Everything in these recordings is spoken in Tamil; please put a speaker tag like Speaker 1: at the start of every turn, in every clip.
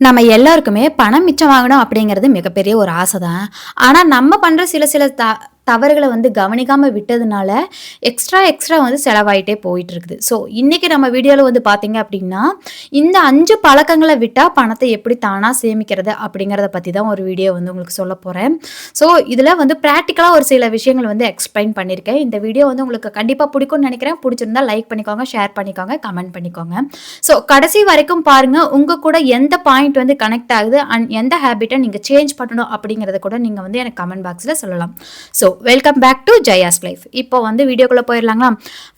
Speaker 1: நம்ம எல்லாருக்குமே பணம் மிச்சம் வாங்கணும் அப்படிங்கிறது மிகப்பெரிய ஒரு ஆசை தான் ஆனால் நம்ம பண்ணுற சில சில த தவறுகளை வந்து கவனிக்காமல் விட்டதுனால எக்ஸ்ட்ரா எக்ஸ்ட்ரா வந்து செலவாயிட்டே போயிட்டு இருக்குது ஸோ இன்றைக்கி நம்ம வீடியோவில் வந்து பார்த்தீங்க அப்படின்னா இந்த அஞ்சு பழக்கங்களை விட்டால் பணத்தை எப்படி தானாக சேமிக்கிறது அப்படிங்கிறத பற்றி தான் ஒரு வீடியோ வந்து உங்களுக்கு சொல்ல போகிறேன் ஸோ இதில் வந்து ப்ராக்டிக்கலாக ஒரு சில விஷயங்கள் வந்து எக்ஸ்பிளைன் பண்ணியிருக்கேன் இந்த வீடியோ வந்து உங்களுக்கு கண்டிப்பாக பிடிக்கும்னு நினைக்கிறேன். பிடிச்சிருந்தா லைக் பண்ணிக்கோங்க ஷேர் பண்ணிக்கோங்க கமெண்ட் பண்ணிக்கோங்க. ஸோ கடைசி வரைக்கும் பாருங்கள் உங்கள் கூட எந்த பாயிண்ட் வந்து கனெக்ட் ஆகுது அண்ட் எந்த ஹேபிட்டை நீங்கள் சேஞ்ச் பண்ணணும் அப்படிங்கிறத கூட நீங்கள் வந்து எனக்கு கமெண்ட் பாக்ஸில் சொல்லலாம். So welcome back to Jaya's life இப்போ வந்து வீடியோக்குள்ளே போயிடலாங்களா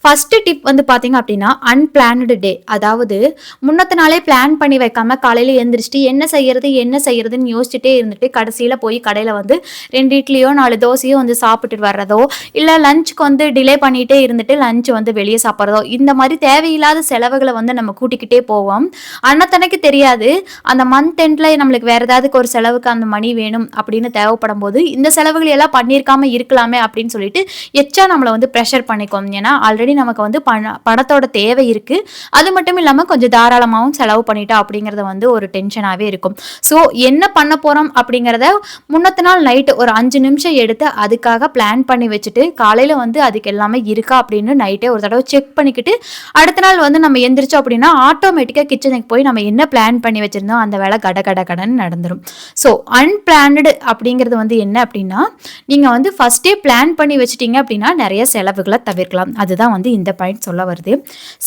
Speaker 1: ஃபஸ்ட்டு டிப் வந்து பார்த்தீங்க அப்படின்னா அன்பிளான்டு டே அதாவது முன்னத்த நாளே பிளான் பண்ணி வைக்காம காலையில் எழுந்திரிச்சிட்டு என்ன செய்யறது என்ன செய்யறதுன்னு யோசிச்சுட்டே இருந்துட்டு கடைசியில் போய் கடையில் வந்து ரெண்டு இட்லியோ நாலு தோசையோ வந்து சாப்பிட்டுட்டு வர்றதோ இல்லை லஞ்சுக்கு வந்து டிலே பண்ணிகிட்டே இருந்துட்டு லஞ்ச் வந்து வெளியே சாப்பிட்றதோ இந்த மாதிரி தேவையில்லாத செலவுகளை வந்து நம்ம கூட்டிக்கிட்டே போவோம். அன்னத்தனைக்கு தெரியாது. அந்த மந்த் எண்டில் நம்மளுக்கு வேறு ஏதாவது ஒரு செலவுக்கு அந்த மணி வேணும் அப்படின்னு தேவைப்படும் போது இந்த செலவுகள் எல்லாம் பண்ணியிருக்காம இருக்கலாமே அப்படின்னு சொல்லிட்டு எச்சா நம்மளை வந்து ப்ரெஷர் பண்ணிக்கோம். ஏன்னா ஆல்ரெடி நமக்கு வந்து பண பணத்தோட தேவை இருக்குது அது மட்டும் இல்லாமல் கொஞ்சம் தாராளமாகவும் செலவு பண்ணிட்டா அப்படிங்கிறத வந்து ஒரு டென்ஷனாகவே இருக்கும். ஸோ என்ன பண்ண போகிறோம் அப்படிங்கிறத முன்னத்து நாள் நைட்டு ஒரு அஞ்சு நிமிஷம் எடுத்து அதுக்காக பிளான் பண்ணி வச்சுட்டு காலையில் வந்து அதுக்கு எல்லாமே இருக்கா அப்படின்னு நைட்டே ஒரு தடவை செக் பண்ணிக்கிட்டு அடுத்த நாள் வந்து நம்ம எந்திரிச்சோம் அப்படின்னா ஆட்டோமேட்டிக்காக கிச்சனுக்கு போய் நம்ம என்ன பிளான் பண்ணி வச்சுருந்தோம் அந்த வேலை கட கட கடன் நடந்துடும் ஸோ அன்பிளான்டு அப்படிங்கிறது வந்து என்ன அப்படின்னா நீங்கள் வந்து ஃபஸ்ட்டே பிளான் பண்ணி வச்சுட்டீங்க அப்படின்னா நிறைய செலவுகளை தவிர்க்கலாம். அதுதான் வந்து இந்த பாயிண்ட் சொல்ல வருது.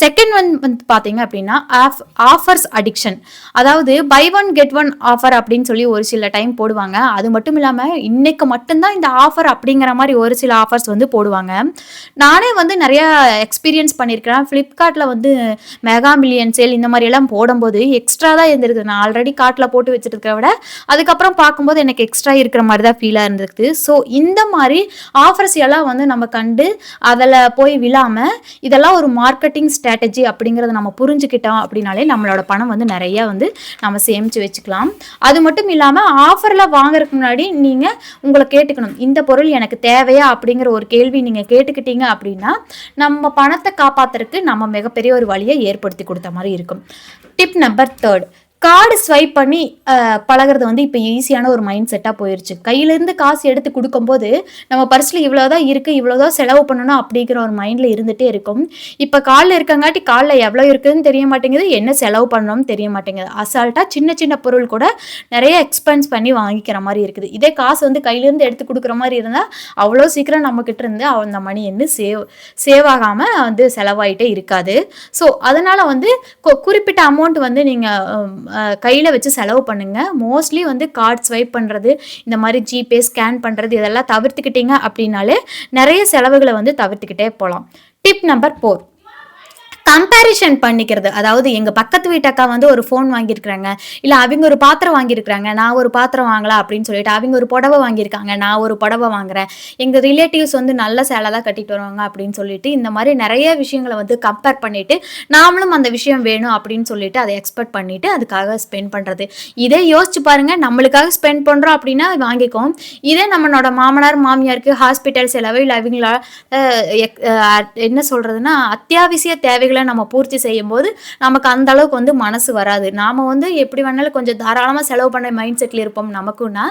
Speaker 1: செகண்ட் ஒன் வந்து பார்த்தீங்க அப்படின்னா ஆஃப் ஆஃபர்ஸ் அடிக்ஷன் அதாவது buy one get one offer அப்படின்னு சொல்லி ஒரு சில டைம் போடுவாங்க. அது மட்டும் இல்லாமல் இன்னைக்கு மட்டும்தான் இந்த ஆஃபர் அப்படிங்கிற மாதிரி ஒரு சில ஆஃபர்ஸ் வந்து போடுவாங்க. நானே வந்து நிறைய எக்ஸ்பீரியன்ஸ் பண்ணியிருக்கிறேன். ஃப்ளிப்கார்ட்டில் வந்து மெகா மில்லியன் சேல் இந்த மாதிரி எல்லாம் போடும்போது எக்ஸ்ட்ரா தான் இருந்திருக்கு நான் ஆல்ரெடி கார்ட்டில் போட்டு வச்சுட்டு இருக்கிற விட அதுக்கப்புறம் பார்க்கும்போது எனக்கு எக்ஸ்ட்ரா இருக்கிற மாதிரி தான் ஃபீலாக இருந்திருக்கு ஸோ இந்த மாதிரி ஆஃபர்ஸ் எல்லாம் வந்து நம்ம கண்டு அதில் போய் விழாமல் இதெல்லாம் ஒரு மார்க்கெட்டிங் ஸ்ட்ராட்டஜி அப்படிங்கிறத நம்ம புரிஞ்சுக்கிட்டோம் அப்படின்னாலே நம்மளோட பணம் வந்து நிறைய வந்து நம்ம சேமித்து வச்சுக்கலாம். அது மட்டும் இல்லாமல் ஆஃபரில் வாங்குறதுக்கு முன்னாடி நீங்கள் உங்களை கேட்டுக்கணும். இந்த பொருள் எனக்கு தேவையா அப்படிங்கிற ஒரு கேள்வி நீங்கள் கேட்டுக்கிட்டீங்க அப்படின்னா நம்ம பணத்தை காப்பாற்றுறதுக்கு நம்ம மிகப்பெரிய ஒரு வழியை ஏற்படுத்தி கொடுத்த மாதிரி இருக்கும். Tip number third card swipe பண்ணி பழகிறது பழகுறது வந்து இப்போ ஈஸியான ஒரு மைண்ட் செட்டாக போயிருச்சு. கையிலேருந்து காசு எடுத்து கொடுக்கும்போது நம்ம பர்ஸில் இவ்வளோதான் இருக்குது இவ்வளோதான் செலவு பண்ணணும் அப்படிங்கிற ஒரு மைண்டில் இருந்துகிட்டே இருக்கும். இப்போ காலில் இருக்கங்காட்டி காலில் எவ்வளோ இருக்குதுன்னு தெரிய மாட்டேங்குது என்ன செலவு பண்ணணும்னு தெரிய மாட்டேங்குது. அசால்ட்டாக சின்ன சின்ன பொருள் கூட நிறைய எக்ஸ்பென்ஸ் பண்ணி வாங்கிக்கிற மாதிரி இருக்குது. இதே காசு வந்து கையிலேருந்து எடுத்து கொடுக்குற மாதிரி இருந்தால் அவ்வளோ சீக்கிரம் நம்மக்கிட்ட இருந்து அந்த மணி வந்து சேவ் சேவ் ஆகாமல் வந்து செலவாயிட்டே இருக்காது. ஸோ அதனால் வந்து குறிப்பிட்ட அமௌண்ட் வந்து நீங்கள் கையில் வச்சு செலவு பண்ணுங்கள் மோஸ்ட்லி வந்து கார்ட் ஸ்வைப் பண்ணுறது இந்த மாதிரி ஜிபே ஸ்கேன் பண்ணுறது இதெல்லாம் தவிர்த்துக்கிட்டீங்க அப்படின்னாலே நிறைய செலவுகளை வந்து தவிர்த்துக்கிட்டே போகலாம். டிப் நம்பர் ஃபோர் கம்பேரிஷன் பண்ணிக்கிறது. அதாவது எங்கள் பக்கத்து வீட்டு அக்கா வந்து ஒரு ஃபோன் வாங்கியிருக்கிறாங்க. இல்லை அவங்க ஒரு பாத்திரம் வாங்கியிருக்கிறாங்க. நான் ஒரு பாத்திரம் வாங்கலாம் அப்படின்னு சொல்லிட்டு அவங்க ஒரு புடவை வாங்கியிருக்காங்க. நான் ஒரு புடவை வாங்குறேன். எங்கள் ரிலேட்டிவ்ஸ் வந்து நல்ல சேலை தான் கட்டிட்டு வருவாங்க அப்படின்னு சொல்லிட்டு இந்த மாதிரி நிறைய விஷயங்களை வந்து கம்பேர் பண்ணிட்டு நாமளும் அந்த விஷயம் வேணும் அப்படின்னு சொல்லிட்டு அதை எக்ஸ்பெக்ட் பண்ணிட்டு அதுக்காக ஸ்பெண்ட் பண்ணுறது இதே யோசிச்சு பாருங்க. நம்மளுக்காக ஸ்பெண்ட் பண்ணுறோம் அப்படின்னா வாங்கிக்கோம் இதே நம்மளோட மாமனார் மாமியாருக்கு ஹாஸ்பிட்டல் செலவு இல்லை அவங்கள எக்- என்ன சொல்றதுன்னா அத்தியாவசிய தேவைகளை நம்ம பூர்த்தி செய்யும் போது நமக்கு அந்த அளவுக்கு வந்து மனசு வராது. நாம் வந்து எப்படி வேணாலும் கொஞ்சம் தாராளமாக செலவு பண்ண மைண்ட் செட்டில் இருப்போம் நமக்குன்னா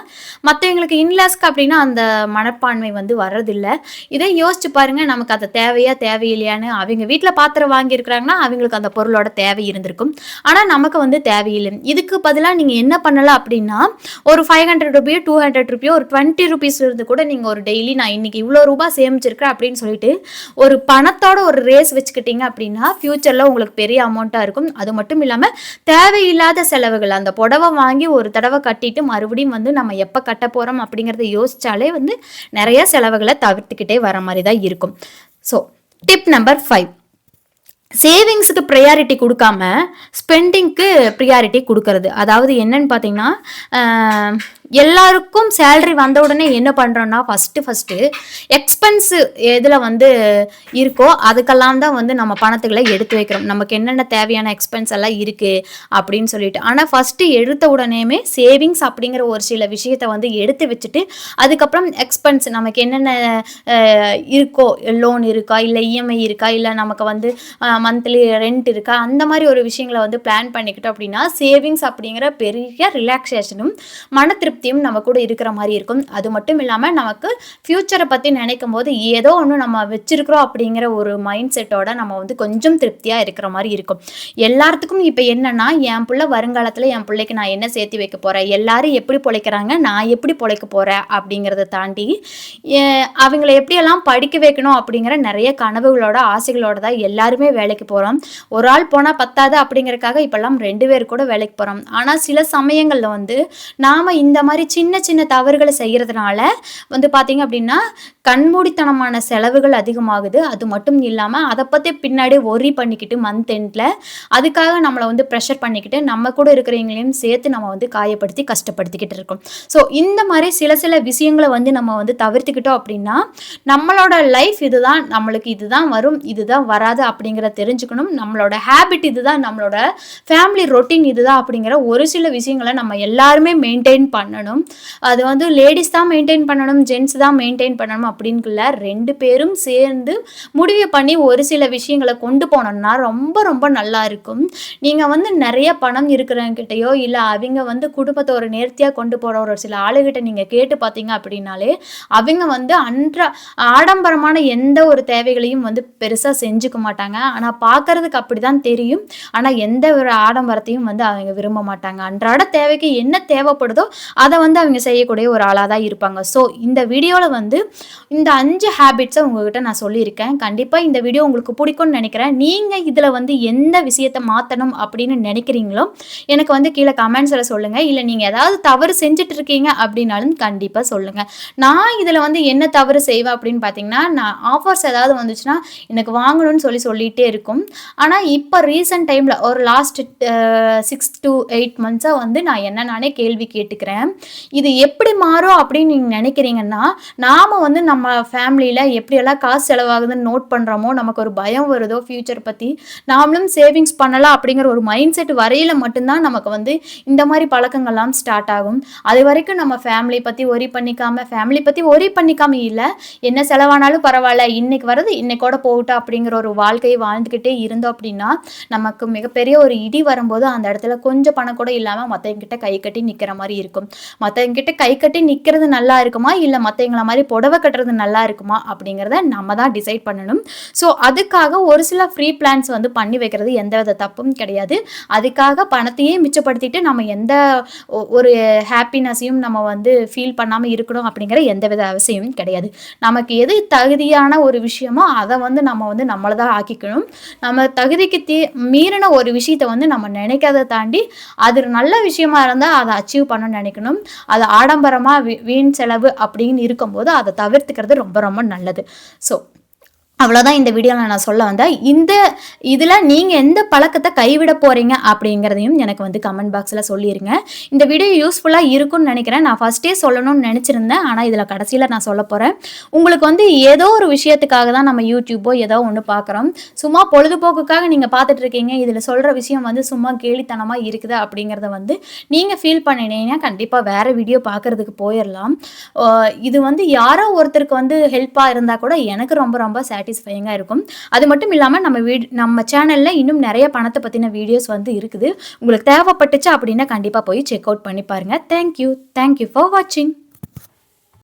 Speaker 1: மற்றவங்களுக்கு இன்லாஸ்க்கு அப்படின்னா அந்த மனப்பான்மை வந்து வர்றதில்லை. இதை யோசிச்சு பாருங்கள் நமக்கு அது தேவையா தேவையில்லையான்னு அவங்க வீட்டில் பாத்திரம் வாங்கியிருக்கிறாங்கன்னா அவங்களுக்கு அந்த பொருளோட தேவை இருந்திருக்கும். ஆனால் நமக்கு வந்து தேவையில்லை. இதுக்கு பதிலாக நீங்கள் என்ன பண்ணலாம் அப்படின்னா ஒரு ஃபைவ் ஹண்ட்ரட் ருபியோ டூ ஹண்ட்ரட் ருபியோ ஒரு டுவெண்ட்டி ருபீஸ் இருந்து கூட நீங்கள் ஒரு டெய்லி நான் இன்னைக்கு இவ்வளோ ரூபாய் சேமிச்சிருக்கிறேன் அப்படின்னு சொல்லிட்டு ஒரு பணத்தோட ஒரு ரேஸ் வச்சுக்கிட்டீங்க அப்படின்னா ஃப்யூச்சரில் உங்களுக்கு பெரிய அமௌண்ட்டாக இருக்கும். அது மட்டும் இல்லாமல் தேவையில்லாத செலவுகள் அந்த புடவை வாங்கி ஒரு தடவை கட்டிட்டு மறுபடியும் வந்து நம்ம எப்போ கட்ட போகிறோம் அப்படிங்கிறத யோசித்தாலே வந்து நிறைய செலவுகளை தவிர்த்துக்கிட்டே வர மாதிரி தான் இருக்கும். ஸோ டிப் நம்பர் ஃபைவ் சேவிங்ஸுக்கு ப்ரையாரிட்டி கொடுக்காம ஸ்பெண்டிங்க்கு ப்ரியாரிட்டி கொடுக்கறது. அதாவது என்னன்னு பார்த்தீங்கன்னா எல்லாருக்கும் சேல்ரி வந்த உடனே என்ன பண்ணுறோன்னா ஃபஸ்ட்டு ஃபஸ்ட்டு எக்ஸ்பென்ஸு எதில் வந்து இருக்கோ அதுக்கெல்லாம் தான் வந்து நம்ம பணத்துக்களை எடுத்து வைக்கிறோம். நமக்கு என்னென்ன தேவையான எக்ஸ்பென்ஸ் எல்லாம் இருக்குது அப்படின்னு சொல்லிட்டு. ஆனால் ஃபஸ்ட்டு எடுத்த உடனேமே சேவிங்ஸ் அப்படிங்கிற ஒரு சில விஷயத்தை வந்து எடுத்து வச்சுட்டு அதுக்கப்புறம் எக்ஸ்பென்ஸ் நமக்கு என்னென்ன இருக்கோ லோன் இருக்கா இல்லை இஎம்ஐ இருக்கா இல்லை நமக்கு வந்து மந்த்லி ரெண்ட் இருக்கா அந்த மாதிரி ஒரு விஷயங்களை வந்து பிளான் பண்ணிக்கிட்டோம் அப்படின்னா சேவிங்ஸ் அப்படிங்கிற பெரிய ரிலாக்ஸேஷனும் மன திருப்தி திருப்தியும் நம்ம கூட இருக்கிற மாதிரி இருக்கும். அது மட்டும் இல்லாமல் நமக்கு ஃப்யூச்சரை பற்றி நினைக்கும் போது ஏதோ ஒன்று நம்ம வச்சிருக்கிறோம் அப்படிங்கிற ஒரு மைண்ட் செட்டோட நம்ம வந்து கொஞ்சம் திருப்தியாக இருக்கிற மாதிரி இருக்கும். எல்லாத்துக்கும் இப்போ என்னன்னா என் பிள்ளை வருங்காலத்தில் என் பிள்ளைக்கு நான் என்ன சேர்த்து வைக்க போகிறேன் எல்லாரும் எப்படி பிழைக்கிறாங்க? நான் எப்படி பிழைக்க போகிறேன் அப்படிங்கிறத தாண்டி அவங்கள எப்படியெல்லாம் படிக்க வைக்கணும் அப்படிங்கிற நிறைய கனவுகளோட ஆசைகளோட தான் எல்லாருமே வேலைக்கு போகிறோம் ஒரு ஆள் போனால் பத்தாது அப்படிங்கிறக்காக இப்போல்லாம் ரெண்டு பேர் கூட வேலைக்கு போகிறோம் ஆனால் சில சமயங்களில் வந்து நாம் இந்த மாதிரி மாதிரி சின்ன சின்ன தவறுகளை செய்கிறதுனால வந்து பார்த்தீங்க அப்படின்னா கண்மூடித்தனமான செலவுகள் அதிகமாகுது. அது மட்டும் இல்லாமல் அதை பற்றி பின்னாடி ஒரி பண்ணிக்கிட்டு மந்த் எண்டில் அதுக்காக நம்மளை வந்து ப்ரெஷர் பண்ணிக்கிட்டு நம்ம கூட இருக்கிறவங்களையும் சேர்த்து நம்ம வந்து காயப்படுத்தி கஷ்டப்படுத்திக்கிட்டு இருக்கோம். ஸோ இந்த மாதிரி சில சில விஷயங்களை வந்து நம்ம வந்து தவிர்த்துக்கிட்டோம் அப்படின்னா நம்மளோட லைஃப் இதுதான் நம்மளுக்கு இதுதான் வரும் இதுதான் வராது அப்படிங்கிறத தெரிஞ்சுக்கணும். நம்மளோட ஹேபிட் இதுதான் நம்மளோட ஃபேமிலி ரொட்டீன் இதுதான் அப்படிங்கிற ஒரு சில விஷயங்களை நம்ம எல்லாருமே மெயின்டைன் பண்ணணும். அது வந்து லேடிஸ் தான் மெயின்டைன் பண்ணணும் ஜென்ஸ் தான் மெயின்டைன் பண்ணணும் அப்படின்னுக்குள்ள ரெண்டு பேரும் சேர்ந்து முடிவு பண்ணி ஒரு சில விஷயங்களை கொண்டு போனோம்னா ரொம்ப ரொம்ப நல்லா இருக்கும். நீங்கள் வந்து நிறைய பணம் இருக்கிறவங்கிட்டயோ இல்லை அவங்க வந்து குடும்பத்தை ஒரு நேர்த்தியாக கொண்டு போகிற ஒரு சில ஆளுகிட்ட நீங்கள் கேட்டு பார்த்தீங்க அப்படின்னாலே அவங்க வந்து அன்ற ஆடம்பரமான எந்த ஒரு தேவைகளையும் வந்து பெருசாக செஞ்சுக்க மாட்டாங்க. ஆனால் பார்க்கறதுக்கு அப்படி தான் தெரியும். ஆனால் எந்த ஒரு ஆடம்பரத்தையும் வந்து அவங்க விரும்ப மாட்டாங்க. அன்றாட தேவைக்கு என்ன தேவைப்படுதோ அதை வந்து அவங்க செய்யக்கூடிய ஒரு ஆளாக தான் இருப்பாங்க. ஸோ இந்த வீடியோவில் வந்து இந்த அஞ்சு ஹேபிட்ஸை உங்ககிட்ட நான் சொல்லியிருக்கேன். கண்டிப்பாக இந்த வீடியோ உங்களுக்கு பிடிக்கும்னு நினைக்கிறேன். நீங்கள் இதில் வந்து எந்த விஷயத்தை மாற்றணும் அப்படின்னு நினைக்கிறீங்களோ எனக்கு வந்து கீழே கமெண்ட்ஸில் சொல்லுங்கள் இல்லை நீங்கள் ஏதாவது தவறு செஞ்சுட்டு இருக்கீங்க அப்படின்னாலும் கண்டிப்பாக சொல்லுங்கள் நான் இதில் வந்து என்ன தவறு செய்வேன் அப்படின்னு பார்த்தீங்கன்னா நான் ஆஃபர்ஸ் ஏதாவது வந்துச்சுன்னா எனக்கு வாங்கணும்னு சொல்லி சொல்லிகிட்டே இருக்கும். ஆனால் இப்போ ரீசெண்ட் டைமில் ஒரு லாஸ்ட் சிக்ஸ் டு எயிட் மந்த்ஸாக வந்து நான் என்ன நானே கேள்வி கேட்டுக்கிறேன். இது எப்படி மாறும் அப்படின்னு நீங்கள் நினைக்கிறீங்கன்னா நாம் வந்து நம்ம ஃபேமிலியில் எப்படியெல்லாம் காசு செலவாகுதுன்னு நோட் பண்ணுறோமோ நமக்கு ஒரு பயம் வருதோ ஃப்யூச்சர் பற்றி நாமளும் சேவிங்ஸ் பண்ணலாம் அப்படிங்கிற ஒரு மைண்ட் செட் வரையில் மட்டும்தான் நமக்கு வந்து இந்த மாதிரி பழக்கங்கள்லாம் ஸ்டார்ட் ஆகும். அது வரைக்கும் நம்ம ஃபேமிலி பற்றி ஒரி பண்ணிக்காம ஃபேமிலி பற்றி ஒரி பண்ணிக்காம இல்லை என்ன செலவானாலும் பரவாயில்ல இன்னைக்கு வரது இன்னைக்கோட போகட்டும் அப்படிங்கிற ஒரு வாழ்க்கையை வாழ்ந்துக்கிட்டே இருந்தோம் அப்படின்னா நமக்கு மிகப்பெரிய ஒரு இடி வரும்போது அந்த இடத்துல கொஞ்சம் பணம் கூட இல்லாமல் மற்றவங்கிட்ட கை கட்டி நிற்கிற மாதிரி இருக்கும். மற்றவங்கிட்ட கை கட்டி நிற்கிறது நல்லா இருக்குமா? இல்லை மற்றவங்கள மாதிரி புடவை கட்டுறது நல்லா இருக்குமா? அப்படிங்கிறத நம்ம தான் டிசைட் பண்ணணும். ஸோ அதுக்காக ஒரு சில ஃப்ரீ பிளான்ஸ் வந்து பண்ணி வைக்கிறது எந்த வித தப்பும் கிடையாது. அதுக்காக பணத்தையே மிச்சப்படுத்திட்டு நம்ம எந்த ஒ- ஒரு ஹாப்பினஸையும் நம்ம வந்து ஃபீல் பண்ணாமல் இருக்கணும் அப்படிங்கிற எந்த வித அவசியமும் கிடையாது. நமக்கு எது தகுதியான ஒரு விஷயமோ அதை வந்து நம்ம வந்து நம்மளை தான் ஆக்கிக்கணும். நம்ம தகுதிக்கு தீ மீறின ஒரு விஷயத்தை வந்து நம்ம நினைக்காத தாண்டி அது நல்ல விஷயமா இருந்தால் அதை அச்சீவ் பண்ணணும்னு நினைக்கணும். அது ஆடம்பரமாக வீண் செலவு அப்படின்னு இருக்கும்போது அதை தவிர்த்துக்கிறது ரொம்ப ரொம்ப நல்லது. ஸோ அவ்வளோதான் இந்த வீடியோவில் நான் சொல்ல வந்தேன். இந்த இதில் நீங்கள் எந்த பழக்கத்தை கைவிட போகிறீங்க அப்படிங்கிறதையும் எனக்கு வந்து கமெண்ட் பாக்ஸில் சொல்லிடுங்க இந்த வீடியோ யூஸ்ஃபுல்லாக இருக்கும்னு நினைக்கிறேன். நான் ஃபஸ்ட்டே சொல்லணும்னு நினச்சிருந்தேன். ஆனால் இதில் கடைசியில் நான் சொல்ல போகிறேன் உங்களுக்கு வந்து ஏதோ ஒரு விஷயத்துக்காக தான் நம்ம யூடியூப்போ ஏதோ ஒன்று பார்க்குறோம் சும்மா பொழுதுபோக்குக்காக நீங்கள் பார்த்துட்டு இருக்கீங்க. இதில் சொல்கிற விஷயம் வந்து சும்மா கேலித்தனமாக இருக்குது அப்படிங்கிறத வந்து நீங்கள் ஃபீல் பண்ணினீங்கன்னா கண்டிப்பாக வேறு வீடியோ பார்க்குறதுக்கு போயிடலாம் இது வந்து யாரோ ஒருத்தருக்கு வந்து ஹெல்ப்பாக இருந்தால் கூட எனக்கு ரொம்ப ரொம்ப சாட்டிஸ்ஃபையிங்காக இருக்கும். அது மட்டும் இல்லாமல் நம்ம வீடு நம்ம சேனலில் இன்னும் நிறைய பணத்தை பற்றின வீடியோஸ் வந்து இருக்குது. உங்களுக்கு தேவைப்பட்டுச்சு அப்படின்னா கண்டிப்பாக போய் செக் அவுட் பண்ணி பாருங்கள் தேங்க்யூ தேங்க்யூ ஃபார் வாட்சிங்